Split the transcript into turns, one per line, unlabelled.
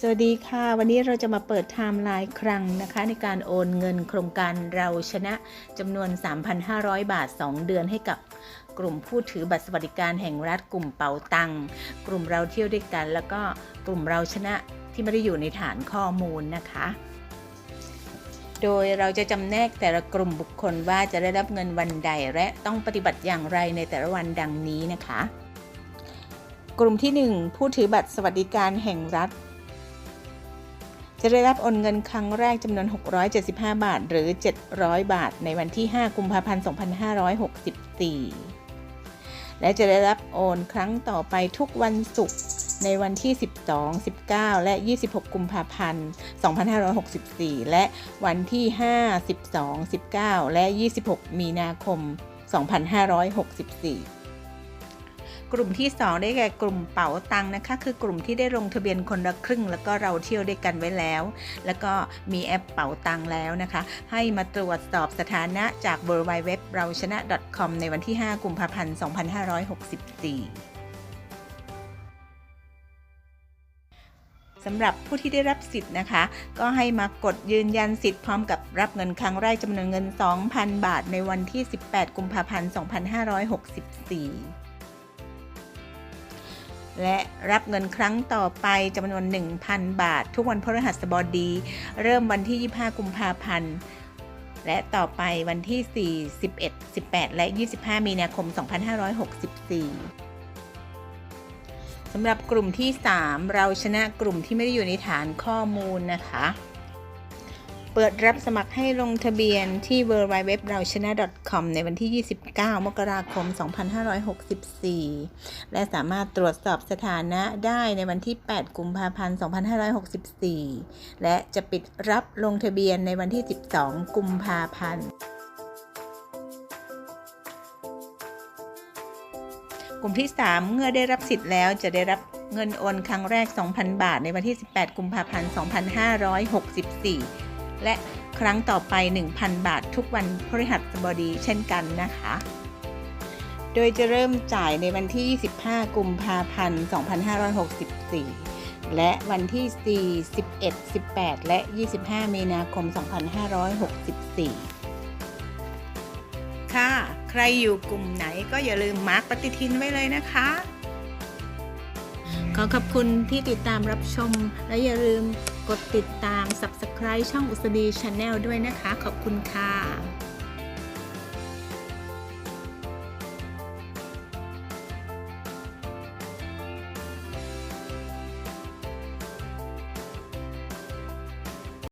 สวัสดีค่ะ วันนี้เราจะมาเปิดไทม์ไลน์ครั้งนะคะ ในการโอนเงินโครงการเราชนะจำนวน 3,500 บาท 2 เดือนให้กับกลุ่มผู้ถือบัตรสวัสดิการแห่งรัฐกลุ่มเป๋าตังกลุ่มเราเที่ยวด้วยกัน แล้วก็กลุ่มเราชนะที่ไม่ได้อยู่ในฐานข้อมูลนะคะ โดยเราจะจำแนกแต่ละกลุ่มบุคคลว่าจะได้รับเงินวันใดและต้องปฏิบัติอย่างไรในแต่ละวันดังนี้นะคะ กลุ่มที่ 1 ผู้ถือบัตรสวัสดิการแห่งรัฐ จะได้รับโอนเงินครั้งแรกจำนวน 675 บาท หรือ 700 บาท ในวันที่ 5 กุมภาพันธ์ 2564 และจะได้รับโอนครั้งต่อไปทุกวันศุกร์ในวันที่ 12 19 และ 26 กุมภาพันธ์ 2564 และวันที่ 5 12 19 และ 26 มีนาคม 2564 กลุ่มที่ 2 ได้แก่กลุ่มเป๋าตังนะคะ คือกลุ่มที่ได้ลงทะเบียนคนละครึ่ง แล้วก็เราเที่ยวด้วยกันไว้แล้ว แล้วก็มีแอปเป๋าตังแล้วนะคะ ให้มาตรวจสอบสถานะจาก w w w เราชนะ .com ในวันที่ 5 กุมภาพันธ์ 2564สำหรับผู้ที่ได้รับสิทธิ์นะคะ ก็ให้มากดยืนยันสิทธิ์พร้อมกับรับเงินครั้งแรกจำนวนเงิน 2,000 บาทในวันที่ 18 กุมภาพันธ์ 2564 และรับเงินครั้งต่อไปจำนวน 1,000 บาท ทุกวันพฤหัสบดี เริ่มวันที่ 25 กุมภาพันธ์ และต่อไปวันที่ 4 11 18 และ 25 มีนาคม 2564สำหรับกลุ่มที่ 3 เราชนะกลุ่มที่ไม่ได้อยู่ในฐานข้อมูลนะคะ เปิดรับสมัครให้ลงทะเบียนที่ w w w เราชนะ .com ในวันที่ 29 มกราคม 2564 และสามารถตรวจสอบสถานะได้ในวันที่ 8 กุมภาพันธ์ 2564 และจะปิดรับลงทะเบียนในวันที่ 12 กุมภาพันธ์กลุ่มที่ 3 เมื่อได้รับสิทธิ์แล้วจะได้รับเงินโอนครั้งแรก 2,000 บาทในวันที่ 18 กุมภาพันธ์ 2564 และครั้งต่อไป 1,000 บาททุกวันพฤหัสบดีเช่นกันนะคะ โดยจะเริ่มจ่ายในวันที่ 25 กุมภาพันธ์ 2564 และวันที่ 4 11 18 และ 25 มีนาคม 2564 ค่ะ ใครอยู่กลุ่มไหนก็อย่าลืมมาร์กปฏิทินไว้เลยนะคะ ขอขอบคุณที่ติดตามรับชมและอย่าลืม กดติดตาม Subscribe ช่องอุสดีชาแนลด้วยนะคะ ขอบคุณค่ะ